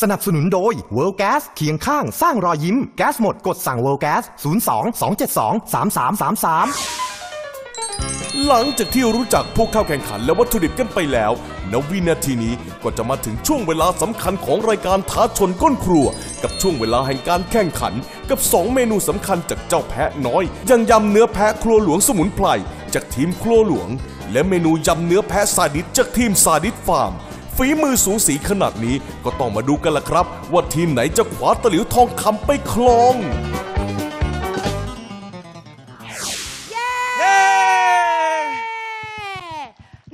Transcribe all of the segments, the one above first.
สนับสนุนโดย World Gas เคียงข้างสร้างรอยยิ้ม แก๊สหมดกดสั่ง World Gas 02 272 3333หลังจากที่รู้จักผู้เข้าแข่งขันและวัตถุดิบกันไปแล้วณวินาทีนี้ก็จะมาถึงช่วงเวลาสำคัญของรายการท้าชนก้นครัว กับช่วงเวลาแห่งการแข่งขัน กับ 2 เมนูสำคัญจากเจ้าแพะน้อยอย่างยำเนื้อแพะครัวหลวงสมุนไพรจากทีมครัวหลวง และเมนูยำเนื้อแพะซาดิสจากทีมซาดิสฟาร์ม ฝีมือสูสีขนาดนี้ก็ต้องมาดูกันละครับ ว่าทีมไหนจะคว้าตะหลิวทองคำไปครองเย้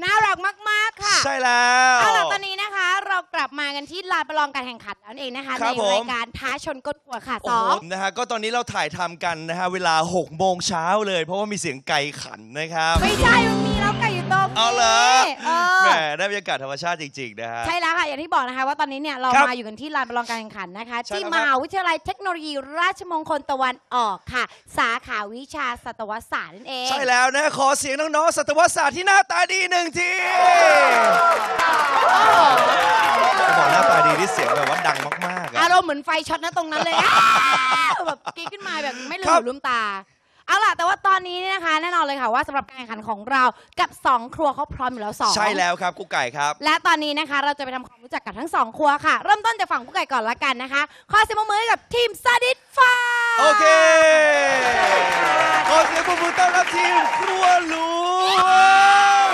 น่ารักมาก ๆ ค่ะใช่แล้วเอาล่ะตอนนี้นะคะ เรากลับมากันที่ลานประลองการแข่งขันแล้วนั่นเองนะคะคในรับผม รายการท้าชนก้นขวดค่ะโอ้สอโหง นะฮะก็ตอนนี้เราถ่ายทำกันนะฮะเวลา6โมงเช้าเลย เพราะว่ามีเสียงไก่ขันนะครับ ไม่ใช่มัน มีแล้วไก่อยู่ตรงนี้เอาเหรอเอแหมอได้บรรยากาศธรรมชาติจริงๆนะฮะ ใช่แล้วค่ะ อย่างที่บอกนะคะ ว่าตอนนี้เนี่ยเราครับมาอยู่กันที่ลานประลองการแข่งขันนะคะ ใช่ที่แล้วมครับหาวิทยาลัยเทคโนโลยีราชมงคลตะวันออกค่ะ สาขาวิชาสัตวศาสตร์นั่นเองใช่แล้วนะ ขอเสียงน้องๆสัตวศาสตร์ที่หน้าตาดีหนึ่งทีจะบอกหน้าตาดีที่เสียงแบบว่าดังมากๆอะ อารมณ์เหมือนไฟช็อตนะตรงนั้นเลยอะแบบกรีดขึ้นมาแบบไม่ลืครัมบ หูลืมตา เอาล่ะ แต่ว่าตอนนี้เนี่ยนะคะ แน่นอนเลยค่ะว่าสำหรับการแข่งขันของเรากับ 2 ครัวเขาพร้อมอยู่แล้วสองใช่แล้วครับกุ๊กไก่ครับ และตอนนี้นะคะเราจะไปทำความรู้จักกับทั้งสองครัวค่ะ เริ่มต้นจากฝั่งผู้ไก่ก่อนละกันนะคะ ขอเสียงปรบมือให้กับทีมซาดิสฟาร์มโอเคขอเสียงปรบมือต้อนรับทีมครัวหลวง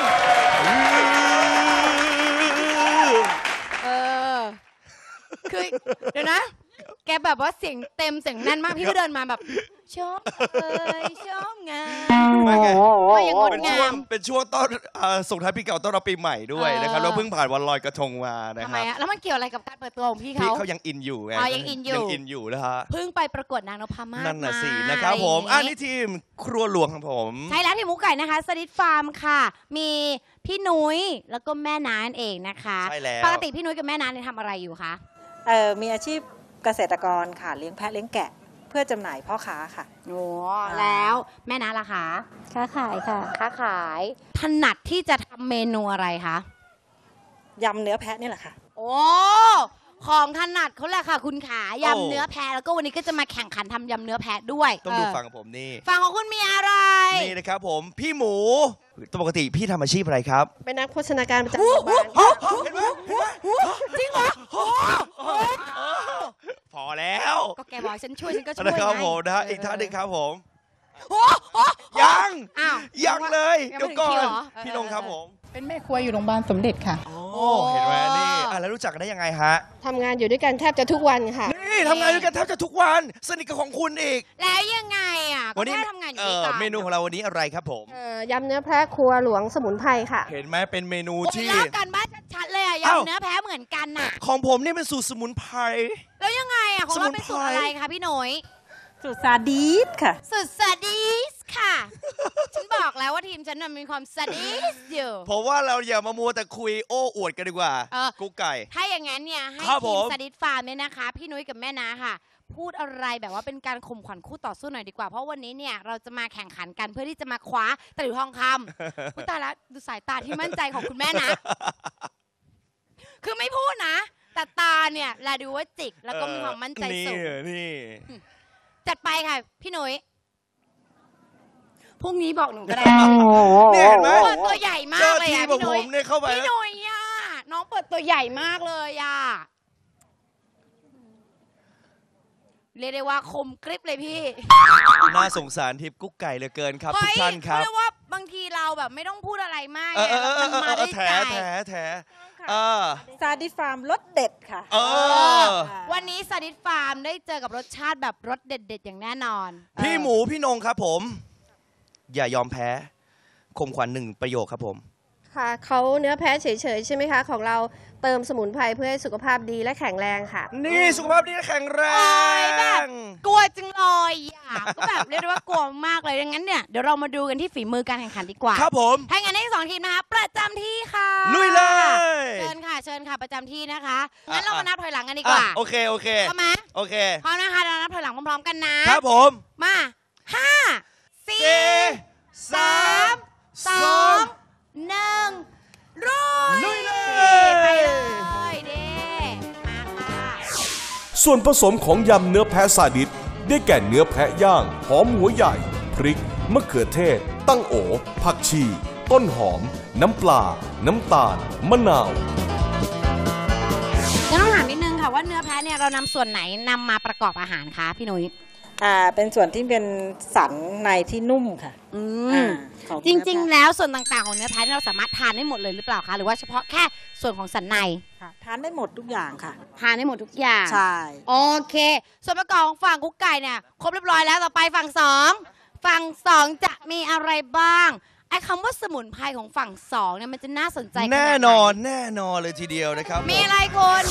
เออคือเดี๋ยวนะแกแบบว่าเสียงเต็มเสียงแน่นมากพี่ก็เดินมาแบบชอบเอ้ยชอบงาม ไม่ไงว่าอย่างงดเป็นงาช่วงมเป็นช่วงต้อนเอ่อส่งท้ายปีเก่าต้อนรับปีใหม่ด้วยนะครับเออ เราเพิ่งผ่านวันลอยกระทงมานะทำคไมรับอะแล้วมันเกี่ยวอะไรกับการเปิดตัวของพี่พี่เขา เขายังอินอยู่ไงอ๋อยังอินอยู่ ยังอินอยู่นะฮะเพิ่งไปประกวดนางนพมาศนั่นน่ะสิมานะครับผมอะอะไรอย่างนี่งี้ทีมครัวหลวงของผม ใช่แล้วที่หมูไก่นะคะสลิดฟาร์มค่ะ มีพี่นุ้ยแล้วก็แม่น้านั่นเองนะคะ ใช่แล้ว ปกติพี่นุ้ยกับแม่น้าเนี่ยทำอะไรอยู่คะ เอ่อมีอาชีพ เกษตรกรค่ะเลี้ยงแพะเลี้ยงแกะ เพื่อจำหน่ายพ่อค้าค่ะ โอ้แล้วแม่น้าล่ะคะค้าขายค่ะ ค้าขายถนัดที่จะทำเมนูอะไรคะยำเนื้อแพะนี่แหละค่ะ โอ้ของถนัดเขาแหละค่ะ คุณขายำโอ้เนื้อแพะแล้วก็วันนี้ก็จะมาแข่งขันทำยำเนื้อแพะด้วยต้องดูเฟังของผมนี่ ฝั่งของคุณมีอะไร นี่นะครับผมพี่หมูปกติพี่ทำอาชีพอะไรครับ เป็นนักโภชนาการประจำหมู่บ้านค่ะเห็นไหมจริงเหรอพอ แล้วก็แกบอกฉันช่วยฉันก็ช่วยนะครับไงผมนะฮะอีกท่านหนึ่งครับผมโอ้โหยังอ้าว ยังเลยยังไม่เดี๋ยวก่อถึงคินวเหรอเออพี่นงครับผมเป็นแม่ครัวอยู่โรงพยาบาลสมเด็จค่ะ โอ้เห็นไหมนี่อะแล้วรู้จักกันได้ยังไงฮะทำงานอยู่ด้วยกันแทบจะทุกวันค่ะ นี่ทำงานด้วยกันแทบจะทุกวันสนิทกับของคุณอีกแล้วยังไงอะก็วันนี้แค่ทำงานอยู่เอด้วยอกันเมนูของเราวันนี้อะไรครับผม เอ่อยำเนื้อแพะครัวหลวงสมุนไพรค่ะ เห็นไหมเป็นเมนูโอ้ยที่เล่ากันบ้านชัดๆเลย อะอ้าวยำเนื้อแพ้เหมือนกันน่ะ ของผมนี่เป็นสูตรสมุนไพร แล้วยังไงอะของสมุเรานเป็นไพรสูตรอะไรคะพี่หน่ยสุดซาดีสค่ะ สูตรซาดิสค่ะ ฉันบอกแล้วว่าทีมฉันน่ะมีความซาดิสอยู่ผมว่าเราอย่ามามัวแต่คุยโอ้อวดกันดีกว่าเออกุ๊กไก่ ถ้าอย่างนั้นเนี่ยให้ครับทีผมมซาดิสฟาร์มเนี่ยนะคะ พี่นุ้ยกับแม่นาค่ะ พูดอะไรแบบว่าเป็นการข่มขวัญคู่ต่อสู้หน่อยดีกว่า เพราะวันนี้เนี่ยเราจะมาแข่งขันกันเพื่อที่จะมาคว้าตะหลิวทองคำอุ๊ยตายละดูสายตาที่มั่นใจของคุณแม่นะ คือไม่พูดนะ แต่ตาเนี่ยแลดูว่าจิก แล้วก็มีความมั่นใจสูง นี่นี่จัดไปค่ะ พี่หนุ้ยพรุ่งนี้บอกหนูก็ได้เนี่ยเห็นไหมเปิดตัวใหญ่มาเจ้ากเลยทีอะของพี่หผนุ้ยมเนี่ยเข้าไปพี่หนุ้ยอะน้องเปิดตัวใหญ่มากเลยอะเรียกได้ว่าคมกริบเลยพี่ น่าสงสารทิพย์กุ๊กไก่เหลือเกินครับทุเฮ้กยท่านครับเรียกว่าบางทีเราแบบไม่ต้องพูดอะไรมากเออเออเออมันเอมาอด้วยแถใจแถ แถเออ ซาดีสฟาร์มรสเด็ดค่ะ เออ วันนี้สดิษฟาร์มได้เจอกับรสชาติแบบรสเด็ด ๆ อย่างแน่นอนพี่หมูพี่นงครับผม อย่ายอมแพ้คมขวัญหนึ่งประโยคครับผม ค่ะเขาเนื้อแพะเฉยๆ ใช่ไหมคะ ของเราเติมสมุนไพรเพื่อให้สุขภาพดีและแข็งแรงค่ะ นี่สุขภาพดีและแข็งแรโอ้ยแบบงกลัวจัง เลยอะก็แบบเรียกได้ว่ากลัวมากเลยดังนั้นเนี่ยเดี๋ยวเรามาดูกันที่ฝีมือการแข่งขันดีกว่าครับผมถ้างั้นให้ทั้งสองทีมนะคะประจำที่ค่ะลุยเลย เชิญค่ะเชิญค่ะประจำที่นะคะอะงั้นเรามาอะนับถอยหลังกันดีกว่าอะโอเคโอเคพร้อมไหมโอเค พร้อมนะคะเรานับถอยหลังพร้อมๆกันนะครับผมมาห้าสี่สี่สามสองหนึ่งรุ่ยลุยเลยไปเลยเด้มาค่ะ ส่วนผสมของยำเนื้อแพะซาดิส ได้แก่เนื้อแพะย่าง หอมหัวใหญ่ พริก มะเขือเทศ ตั้งโอ ผักชี ต้นหอม น้ำปลา น้ำตาล มะนาวจะต้องถามนิดนึงค่ะว่าเนื้อแพะเนี่ยเรานำส่วนไหนนำมาประกอบอาหารคะพี่นุ้ย อ่าเป็นส่วนที่เป็นสันในที่นุ่มค่ะอือ่ามของจริงๆเนื้อแล้วส่วนต่างๆของเนื้อแพะเนี่ยเราสามารถทานได้หมดเลยหรือเปล่าคะหรือว่าเฉพาะแค่ส่วนของสันในแพะค่ะทานได้หมดทุกอย่างค่ะ ทานได้หมดทุกอย่าง ใช่ โอเค ส่วนประกอบของฝั่งกุ๊กไก่เนี่ยครบเรียบร้อยแล้วต่อไปฝั่งสองฝั่งสองจะมีอะไรบ้างไอ้คำว่าสมุนไพรของฝั่งสองเนี่ยมันจะน่าสนใจขนาดไหแน่นอนแน่นอนเลยทีเดียวนะครับ มีอะไรคุณ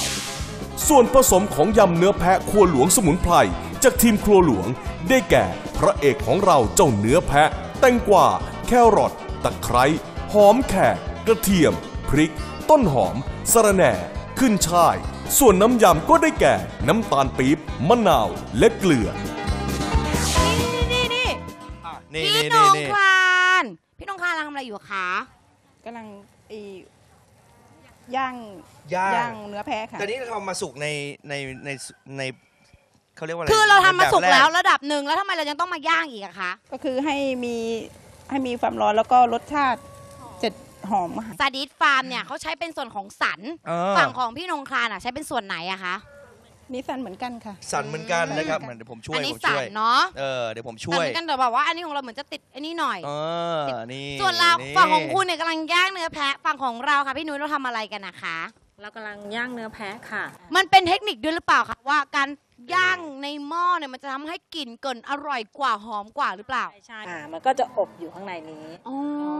ส่วนผสมของยำเนื้อแพะครัวหลวงสมุนไพร จากทีมครัวหลวง ได้แก่พระเอกของเราเจ้าเนื้อแพะ แตงกวาแครอทตะไคร้หอมแขกกระเทียม พริก ต้นหอมสะระแหน่ ขึ้นช่าย ส่วนน้ำยำก็ได้แก่น้ำตาลปี๊บมะนาวและเกลือ นี่นี่นี่นี่พี่นี่นนี่งนี่คลานพี่นงคลานกำลังทำอะไรอยู่คะกำลังอีย่างย่างย่าง เนื้อแพะค่ะแต่นี่เรามาสุกในในในใน เขาเรียกว่าอะไรคือเราทำมาสุกในบบแล้วรระดับหนึ่งแล้วทำไมเรายังต้องมาย่างอีกอะคะก็คือให้มีให้มีความร้อนแล้วก็รสชาติจะหอมค่ะซาดิสฟาร์มเนี่ยเขาใช้เป็นส่วนของสันเออ ฝั่งของพี่นงคลานอะใช้เป็นส่วนไหนอะคะนี่สั้นเหมือนกันค่ะ สั่นเหมือนกันนะครับอืมเหมือนเดี๋ยวผมช่วอัยนนี้ผมสัช่นวยเนาะเออเดี๋ยวผมแต่ช่วย เหมือนกันแต่แบบว่าอันนี้ของเราเหมือนจะติดอันนี้หน่อย เออนี่ส่วนเรานี่ฝั่งของคุณเนี่ยกำลังย่างเนื้อแพะฝั่งของเราค่ะพี่นุ้ยเราทำอะไรกันนะคะ เรากำลังย่างเนื้อแพะค่ะ มันเป็นเทคนิคด้วยหรือเปล่าคะว่าการ ย่างในหม้อเนี่ยมันจะทำให้กลิ่นเกินอร่อยกว่าหอมกว่าหรือเปล่า ใช่อ่ามันก็จะอบอยู่ข้างในนี้อ๋อ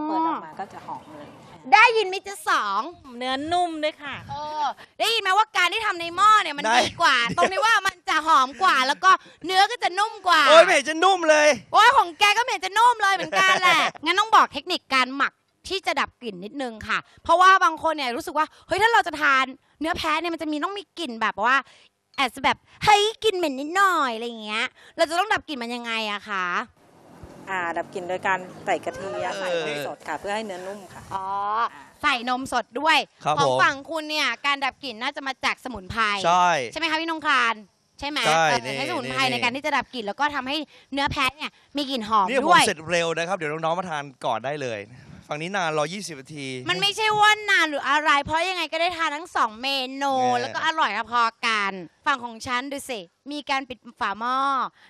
เปิดออกมาก็จะหอมเลย ได้ยินมิจะสองเนื้อนุ่มด้วยค่ะ เออได้ยินไหมว่าการที่ทำในหม้อเนี่ยมันได้ ดีกว่า ตรงที่ว่ามันจะหอมกว่า แล้วก็เนื้อก็จะนุ่มกว่าโอ้ยไม่เห็นจะนุ่มเลย โอ้ยของแกก็ไม่เห็นจะนุ่มเลยเหมือนกันแหละ งั้นต้องบอกเทคนิคการหมักที่จะดับกลิ่นนิดนึงค่ะ เพราะว่าบางคนเนี่ยรู้สึกว่าเฮ้ยถ้าเราจะทานเนื้อแพะเนี่ยมันจะมีต้องมีกลิ่นแบบว่า อาจจะแบบเฮ้ยกลิ่นเหม็นนิดหน่อยอะไรอย่างเงี้ย เราจะต้องดับกลิ่นมันยังไงอะคะ อ่าดับกลิ่นโดยการใส่กะทิเออใส่นมสดค่ะ เพื่อให้เนื้อนุ่มค่ะ อ๋อ ใส่นมสดด้วย ครับของผม ฝั่งคุณเนี่ยการดับกลิ่นน่าจะมาจากสมุนไพร ใช่ ใช่ไหมคะพี่นงคลานใช่ไหมใช่เออนี่ใช้สมุนไพรนี่ ในการที่จะดับกลิ่นแล้วก็ทำให้เนื้อแพะเนี่ยมีกลิ่นหอมนี่ผมด้วย เสร็จเร็วนะครับ เดี๋ยวน้องๆมาทานก่อนได้เลย ฝั่งนี้นานรอ20นาที มันไม่ใช่ว่านานหรืออะไร เพราะยังไงก็ได้ทานทั้งสองเมนูเนี่ยแล้วก็อร่อยพอๆกัน ฝั่งของฉันดูสิ มีการปิดฝาหม้อ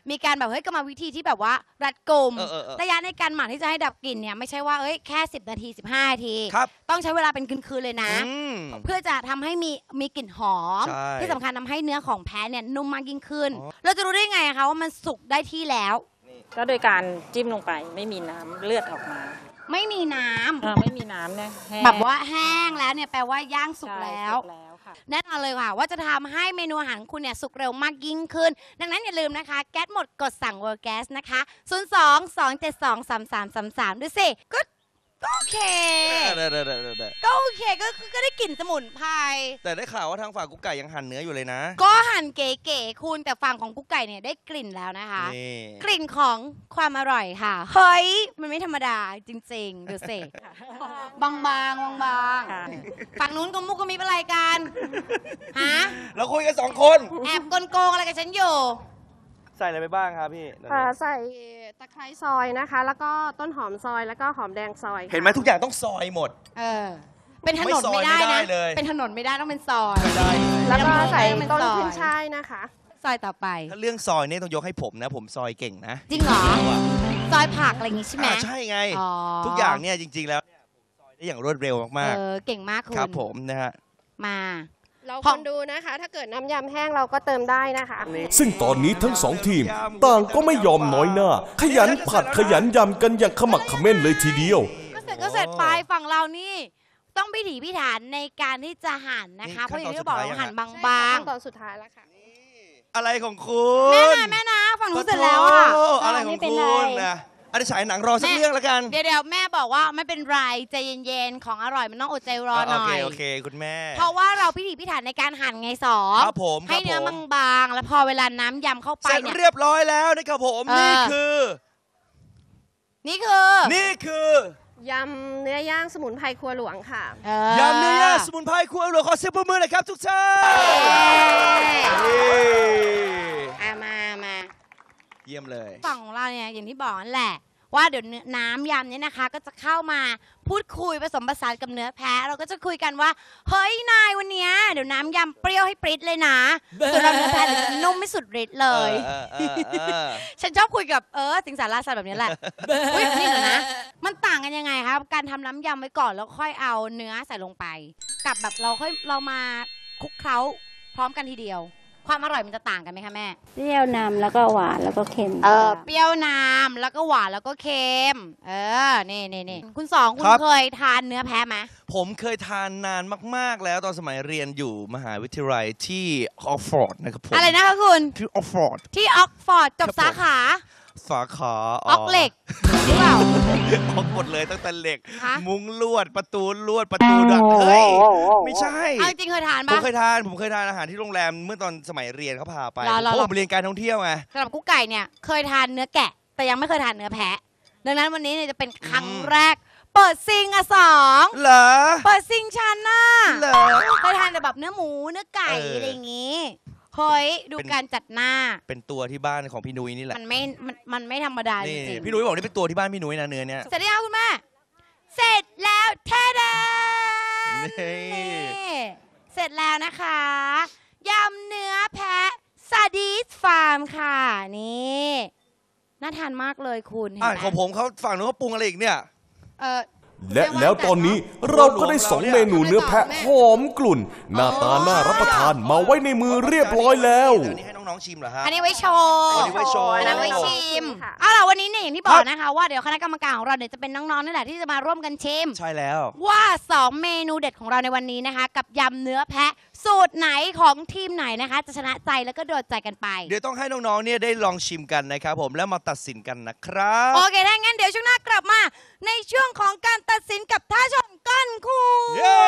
มีการแบบเฮ้ยกรรมวิธีที่แบบว่ารัดกุม เออเออเออ ระยะในการหมักที่จะให้ดับกลิ่นเนี่ยไม่ใช่ว่าเอ้ยแค่ 10 นาที 15 นาที ครับต้องใช้เวลาเป็นคืนๆเลยนะ อืม เพื่อจะทำให้มีมีกลิ่นหอม ใช่ที่สำคัญทำให้เนื้อของแพ้เนี่ยนุ่มมากยิ่งขึ้น อ๋อ เราจะรู้ได้ไงอะคะว่ามันสุกได้ที่แล้ว ก็โดยการจิ้มลงไปไม่มีน้ำเลือดออกมา ไม่มีน้ำเออไม่มีน้ำเนี่ยห้งแบบว่าแห้งแล้วเนี่ยแปลว่าย่างสุกใช่แล้ว สุกแล้วค่ะ แน่นอนเลยค่ะว่าจะทำให้เมนูอาหารของคุณเนี่ยสุกเร็วมากยิ่งขึ้น ดังนั้นอย่าลืมนะคะ แก๊สหมดกดสั่ง World Gas นะคะ 0 2 2 7 2 3 3 3 3ดูสิก็ ก็โอเคได้ได้ได้ได้ได้ก็โอเคก็ก็ก็ได้กลิ่นสมุนไพรแต่ได้ข่าวว่าทางฝั่งกุ๊กไก่ยังหั่นเนื้ออยู่เลยนะ ก็หั่นเก๋ๆคุณแต่ฝั่งของกุ๊กไก่เนี่ยได้กลิ่นแล้วนะคะ นี่กลิ่นของความอร่อยค่ะ เฮ้ย มันไม่ธรรมดาจริงๆ ดูสิ บางๆบางบางค่ะ ๆฝั่งนู้นก็มุกก็มีอะไรกัน ฮะ เราคุยกันสองคน แอบกลโกงอะไรกับฉันอยู่ ใส่อะไรไปบ้างครับพี่อ่าใส่ตะไคร้ซอยนะคะ แล้วก็ต้นหอมซอยแล้วก็หอมแดงซอยค่ะเห็นไหมทุกอย่างต้องซอยหมด เออ เป็นถนนไม่ซอยไม่ได้ไม่ได้นะ เลย เป็นถนนไม่ได้ต้องเป็นซอยไม่ได้แล้วก็ใส่ไม่ต้องต้นซอยขึ้นช่ายนะคะ ซอยต่อไป ถ้าเรื่องซอยเนี่ยต้องยกให้ผมนะ ผมซอยเก่งนะจริงเหรอ ซอยผักอะไรอย่างงี้ใช่ไหม อ่าใช่ไง อ๋อ ทุกอย่างเนี่ยจริง ๆ แล้วเนี่ยผมซอยได้อย่างรวดเร็วมากเออ เก่งมากคุณๆครับผมนะฮะมา เราขคองนดูนะคะ ถ้าเกิดน้ำยำแห้งเราก็เติมได้นะคะ ซึ่งตอนนี้ทั้งสองทีม ต่างก็ไม่ยอมน้อยหน้า ขยันผัดขยันยำกันอย่างขมักเขม้นเลยทีเดียว ก็เสร็จก็เสร็จไปฝั่งเรานี่ต้องพิถีพิถันในการที่จะหั่นนะคะนี่เพราะอย่างที่ขั้นตบออนกสุดท้ายเราหั่นยังบางขั้นตอนสุดท้ายแล้วค่ะอะไรของคุณๆแม่นะแม่นะฝั่งนู้นเสร็จแล้วอะโอ้อะไรของไม่เป็นคุไรณนะ อันนี้ฉายหนังรอสักแม่ เรื่องแล้วกันเดี๋ยวเดี๋ยวแม่บอกว่าไม่เป็นไรใจเย็นๆของอร่อยมันต้องอดใจรอหน่โออเคยโอเคคุณแม่ เพราะว่าเราพิถีพิถันในการหั่นไงสองครับผมให้เนื้อครับผม บางๆแล้วพอเวลาน้ำยำเข้าไปเสร็จเนี่ย เรียบร้อยแล้วนะครับผมเออ นี่คือ นี่คือนี่คือยำเนื้อย่างสมุนไพรครัวหลวงค่ะ เออ ยำเนื้อย่างสมุนไพรครัวหลวงขอเสียงปรบมือหน่อยครับทุกท่านนี่อะมามา เยี่ยมเลย ฝั่งของเราเนี่ยอย่างที่บอกนั่นแหละ ว่าเดี๋ยวเนื้อน้ำยำเนี่ยนะคะ ก็จะเข้ามาพูดคุยผสมผสานกับเนื้อแพะ เราก็จะคุยกันว่า เฮ้ยนายวันเนี้ยเดี๋ยวน้ำยำเปรี้ยวให้ปริ๊ดเลยนะส่วนเราเนื้อแพะเดี๋ยวจะนุ่มไม่สุดฤทธิ์เลยเออเออเออเออ ฉันชอบคุยกับเออสิงสารสัตว์แบบนี้แหละ อุ้ยนี่เหรอนะ มันต่างกันยังไงครับ การทำน้ำยำไว้ก่อนแล้วค่อยเอาเนื้อใส่ลงไป กับแบบเราค่อยเรามาคลุกเคล้าพร้อมกันทีเดียว ความอร่อยมันจะต่างกันไหมคะแม่ เปรี้ยวนำแล้วก็หวานแล้วก็เค็มเออค่ะเปรี้ยวน้ำแล้วก็หวานแล้วก็เค็ม เออ นี่นี่นี่คุณสองคุณครับ เคยทานเนื้อแพะไหมผมเคยทานนานมาก ๆ แล้วตอนสมัยเรียนอยู่มหาวิทยาลัยที่ออกฟอร์ดนะครับผมอะไรนะคะคุณ ที่ออกฟอร์ด ที่ออกฟอร์ดจบครับผม สาขา สาขาออกเหล็กหรือเปล่าออกหมดเลยตั้งแต่เหล็ก ฮะ มุ้งลวดประตูลวดประตูดักเฮ้ยไม่ใช่ เอาจริงๆเคยทานผมปะเคยทานผมเคยทานอาหารที่โรงแรมเมื่อตอนสมัยเรียนเขาพาไปรอรอ เพราะรอผมเรียนการท่องเที่ยวไง สำหรับกุ๊กไก่เนี่ยเคยทานเนื้อแกะ แต่ยังไม่เคยทานเนื้อแพะ ดังนั้นวันนี้เนี่ยจะเป็นครั้งอืม แรก เปิดซิงอะสองเหรอเปิดซิงชันน่ะเหรอ เคยทานแต่แบบเนื้อหมูเนื้อไก่เอออ อะไรอย่างงี้ เฮ้ยดูเป็น การจัดหน้า เป็นตัวที่บ้านของพี่นุ้ยนี่แหละมันไม่มันมันไม่ธรรมดาจนี่ริงๆพี่นุ้ยบอกนี่เป็นตัวที่บ้านพี่นุ้ยนะเนื้อเนี้ยเสร็จแล้วคุณแม่เสร็จแล้วแท้ดานี่นี่เสร็จแล้วนะคะยำเนื้อแพะซาดิสฟาร์มค่ะนี่น่าทานมากเลยคุณเห็นอะไหมของผมเขาฝั่งนู้นเขาปรุงอะไรอีกเนี่ย เออ และแล้วตอนนี้เราก็ได้สองเมนูเนื้อแพะหอมกลุ่น หน้าตาน่ารับประทานมาไว้ในมือเรียบร้อยแล้วอั นนี้ให้น้องๆชิมเหรอฮะ อันนี้ไว้โชว์อันนี้ไว้โชว์ อันนั้นไว้ชิมค่ะ เอาล่ะวันนี้เนี่ยอย่างที่บอกนะคะว่าเดี๋ยวคณะกรรมการของเราเนี่ยจะเป็นน้องๆนี่แหละที่จะมาร่วมกันชิม ใช่แล้ว ว่า2เมนูเด็ดของเราในวันนี้นะคะ กับยำเนื้อแพะสูตรไหนของทีมไหนนะคะ จะชนะใจแล้วก็โดดใจกันไป เดี๋ยวต้องให้น้องๆเนี่ยได้ลองชิมกันนะครับผมแล้วมาตัดสินกันนะครับ โอเคถ้างั้นเดี๋ยวช่วงหน้ากลับมา ในช่วงของการตัดสินกับท่าชนก้อนคู่เย้